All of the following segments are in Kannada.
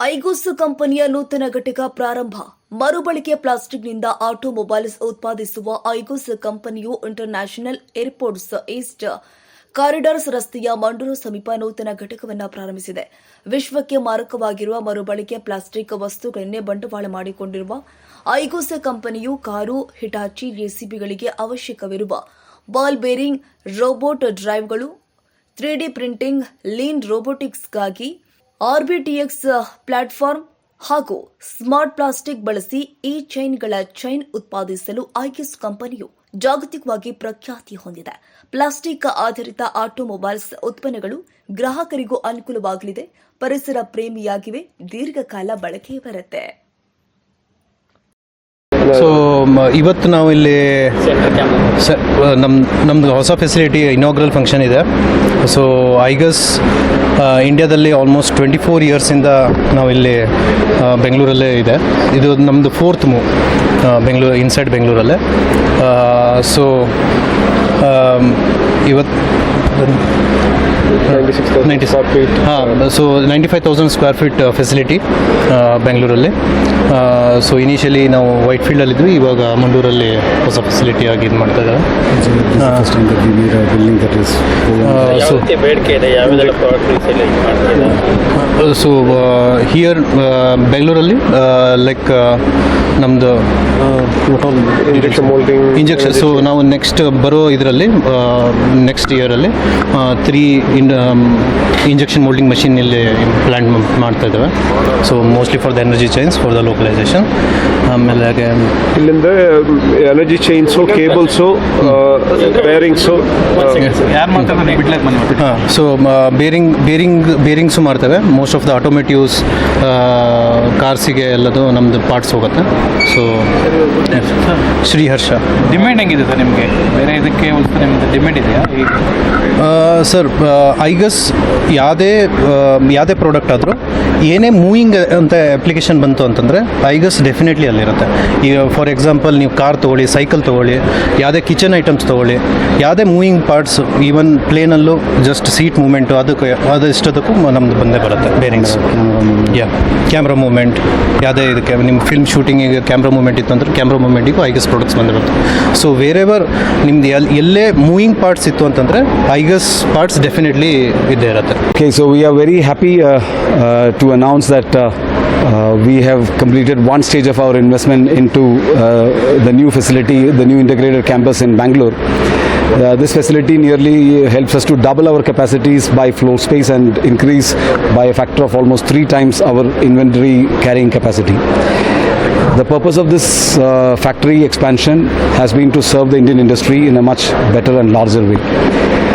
ಐಗುಸ್ ಕಂಪನಿಯ ನೂತನ ಘಟಕ ಪ್ರಾರಂಭ. ಮರುಬಳಕೆ ಪ್ಲಾಸ್ಟಿಕ್ನಿಂದ ಆಟೋಮೊಬೈಲ್ಸ್ ಉತ್ಪಾದಿಸುವ ಐಗುಸ್ ಕಂಪನಿಯು ಇಂಟರ್ನ್ಯಾಷನಲ್ ಏರ್ಪೋರ್ಟ್ಸ್ ಈಸ್ಟ್ ಕಾರಿಡಾರ್ಸ್ ರಸ್ತೆಯ ಮಂಡೂರು ಸಮೀಪ ನೂತನ ಘಟಕವನ್ನು ಪ್ರಾರಂಭಿಸಿದೆ. ವಿಶ್ವಕ್ಕೆ ಮಾರಕವಾಗಿರುವ ಮರುಬಳಕೆ ಪ್ಲಾಸ್ಟಿಕ್ ವಸ್ತುಗಳನ್ನೇ ಬಂಡವಾಳ ಮಾಡಿಕೊಂಡಿರುವ ಐಗುಸ್ ಕಂಪನಿಯು ಕಾರು, ಹಿಟಾಚಿ, ಜೆಸಿಬಿಗಳಿಗೆ ಅವಶ್ಯಕವಿರುವ ಬಾಲ್ ಬೇರಿಂಗ್, ರೋಬೋಟ್ ಡ್ರೈವ್ಗಳು, ತ್ರೀ ಡಿ ಪ್ರಿಂಟಿಂಗ್, ಲೀನ್ ರೋಬೋಟಿಕ್ಸ್ಗಾಗಿ ಆರ್ಬಿಟಿಎಕ್ಸ್ ಪ್ಲಾಟ್ಫಾರ್ಮ್ ಹಾಗೂ ಸ್ಮಾರ್ಟ್ ಪ್ಲಾಸ್ಟಿಕ್ ಬಳಸಿ ಈ ಚೈನ್ಗಳ ಚೈನ್ ಉತ್ಪಾದಿಸಲು ಐಕಿಸ್ ಕಂಪನಿಯು ಜಾಗತಿಕವಾಗಿ ಪ್ರಖ್ಯಾತಿ ಹೊಂದಿದೆ. ಪ್ಲಾಸ್ಟಿಕ್ ಆಧಾರಿತ ಆಟೋಮೊಬೈಲ್ಸ್ ಉತ್ಪನ್ನಗಳು ಗ್ರಾಹಕರಿಗೂ ಅನುಕೂಲವಾಗಲಿದೆ. ಪರಿಸರ ಪ್ರೇಮಿಯಾಗಿವೆ. ದೀರ್ಘಕಾಲ ಬಳಕೆ ಬರುತ್ತೆ. ಸೊ ಇವತ್ತು ನಾವು ಇಲ್ಲಿ ನಮ್ಮ ನಮ್ಮದು ಹೊಸ ಫೆಸಿಲಿಟಿ ಇನಾಗ್ರಲ್ ಫಂಕ್ಷನ್ ಇದೆ. ಸೊ ಐಗಸ್ ಇಂಡಿಯಾದಲ್ಲಿ ಆಲ್ಮೋಸ್ಟ್ ಟ್ವೆಂಟಿ ಫೋರ್ ಇಯರ್ಸಿಂದ ನಾವಿಲ್ಲಿ ಬೆಂಗಳೂರಲ್ಲೇ ಇದೆ. ಇದು ನಮ್ಮದು ಫೋರ್ತ್ ಮೂವ್ ಬೆಂಗಳೂರು ಇನ್ಸೈಡ್ ಬೆಂಗಳೂರಲ್ಲೇ. ಸೊ ಇವತ್ತು ನೈಂಟಿ ಹಾಂ so ninety five thousand square feet facility ಬೆಂಗಳೂರಲ್ಲಿ ಸೊ ಇನಿಷಿಯಲಿ ನಾವು ವೈಟ್ ಫೀಲ್ಡಲ್ಲಿದ್ವಿ ಇವಾಗ ಮಂಡೂರಲ್ಲಿ ಹೊಸ ಫೆಸಿಲಿಟಿ ಆಗಿ ಇದು ಮಾಡ್ತಾ ಇದ್ದಾರೆ? ಸೊ ಹಿಯರ್ ಬೆಂಗಳೂರಲ್ಲಿ ಲೈಕ್ ನಮ್ಮದು. ಇಂಜೆಕ್ಷನ್ ಸೊ ನಾವು ನೆಕ್ಸ್ಟ್ ಬರೋ ಇದರಲ್ಲಿ next ಇಯರಲ್ಲಿ three in injection moulding machine ಇಲ್ಲಿ ಪ್ಲ್ಯಾಂಟ್ ಮಾಡ್ತಾ ಇದ್ದಾವೆ. So mostly for the energy chains for the localisation ಆಮೇಲೆ ಇಲ್ಲಿಂದ ಎನರ್ಜಿ ಚೈನ್ಸು ಕೇಬಲ್ಸು ಬೇರಿಂಗ್ಸು ಹಾಂ ಸೊ ಬೇರಿಂಗ್ ಬೇರಿಂಗ್ ಬೇರಿಂಗ್ಸು ಮಾಡ್ತೇವೆ. ಮೋಸ್ಟ್ ಆಫ್ ದ ಆಟೋಮೇಟಿವ್ಸ್ ಕಾರ್ಸಿಗೆ ಎಲ್ಲದು ನಮ್ಮದು ಪಾರ್ಟ್ಸ್ ಹೋಗುತ್ತೆ. ಸೊ ಶ್ರೀಹರ್ಷ. ಡಿಮ್ಯಾಂಡ್ ಹೆಂಗಿದೆ ಸರ್ ನಿಮಗೆ? ಬೇರೆ ಇದಕ್ಕೆ ಡಿಮ್ಯಾಂಡ್ ಇದೆಯಾ? ಸರ್ ಐಗಸ್ ಯಾವುದೇ ಯಾವುದೇ ಪ್ರಾಡಕ್ಟ್ ಆದರೂ ಏನೇ ಮೂವಿಂಗ್ ಅಂತ ಅಪ್ಲಿಕೇಶನ್ ಬಂತು ಅಂತಂದರೆ ಐಗಸ್ ಡೆಫಿನೆಟ್ಲಿ ಅಲ್ಲಿರುತ್ತೆ. ಈಗ ಫಾರ್ ಎಕ್ಸಾಂಪಲ್ ನೀವು ಕಾರ್ ತೊಗೊಳ್ಳಿ ಸೈಕಲ್ ತೊಗೊಳ್ಳಿ ಯಾವುದೇ ಕಿಚನ್ ಐಟಮ್ಸ್ ತೊಗೊಳ್ಳಿ ಯಾವುದೇ ಮೂವಿಂಗ್ ಪಾರ್ಟ್ಸ್ ಈವನ್ ಪ್ಲೇನಲ್ಲೂ ಜಸ್ಟ್ ಸೀಟ್ ಮೂಮೆಂಟು ಅದಕ್ಕೆ ಅದು ಇಷ್ಟದಕ್ಕೂ ನಮ್ಮದು ಬಂದೇ ಬರುತ್ತೆ ಬೇರಿಂಗ್ಸ್ ಯಾ ಕ್ಯಾಮ್ರಾ ಮೂಮೆಂಟ್ ಯಾವುದೇ ಇದಕ್ಕೆ ನಿಮ್ಮ ಫಿಲ್ಮ್ ಶೂಟಿಂಗಿಗೆ ಕ್ಯಾಮ್ರಾ ಮೂಮೆಂಟ್ ಇತ್ತು ಅಂದ್ರೆ ಕ್ಯಾಮ್ರಾ ಮೂಮೆಂಟಿಗೂ ಐಗಸ್ ಪ್ರಾಡಕ್ಟ್ಸ್ ಬಂದಿರುತ್ತೆ. ಸೊ ವೇರೆವರ್ ನಿಮ್ದು ಎಲ್ ಎಲ್ಲೇ ಮೂವಿಂಗ್ ಪಾರ್ಟ್ಸ್ ಇತ್ತು ಅಂತಂದರೆ ಐಗಸ್ ಪಾರ್ಟ್ಸ್ ಡೆಫಿನೆಟ್ಲಿ ಇದ್ದೇ ಇರುತ್ತೆ. Okay so we are very happy uh, to announce that uh, uh, we have completed one stage of our investment into uh, the new facility, the new integrated campus in Bangalore. Uh, this facility nearly helps us to double our capacities by floor space and increase by a factor of almost three times our inventory carrying capacity. The purpose of this uh, factory expansion has been to serve the Indian industry in a much better and larger way.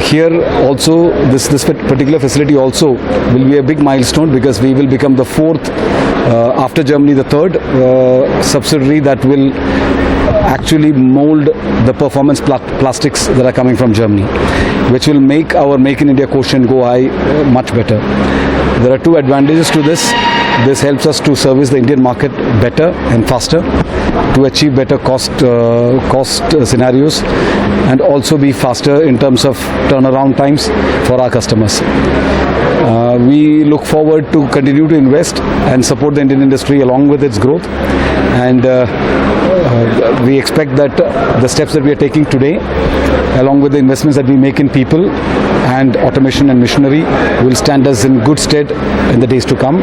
Here also, this, this particular facility also will be a big milestone because we will become the fourth, uh, after Germany, the third uh, subsidiary that will actually mold the performance pla- plastics that are coming from Germany, which will make our Make in India quotient go high uh, much better. There are two advantages to this. This helps us to service the Indian market better and faster, to achieve better cost uh, cost uh, scenarios, and also be faster in terms of turnaround times for our customers. Uh, we look forward to continue to invest and support the Indian industry along with its growth, and uh, uh, we expect that the steps that we are taking today, along with the investments that we make in people and automation and machinery, will stand us in good stead in the days to come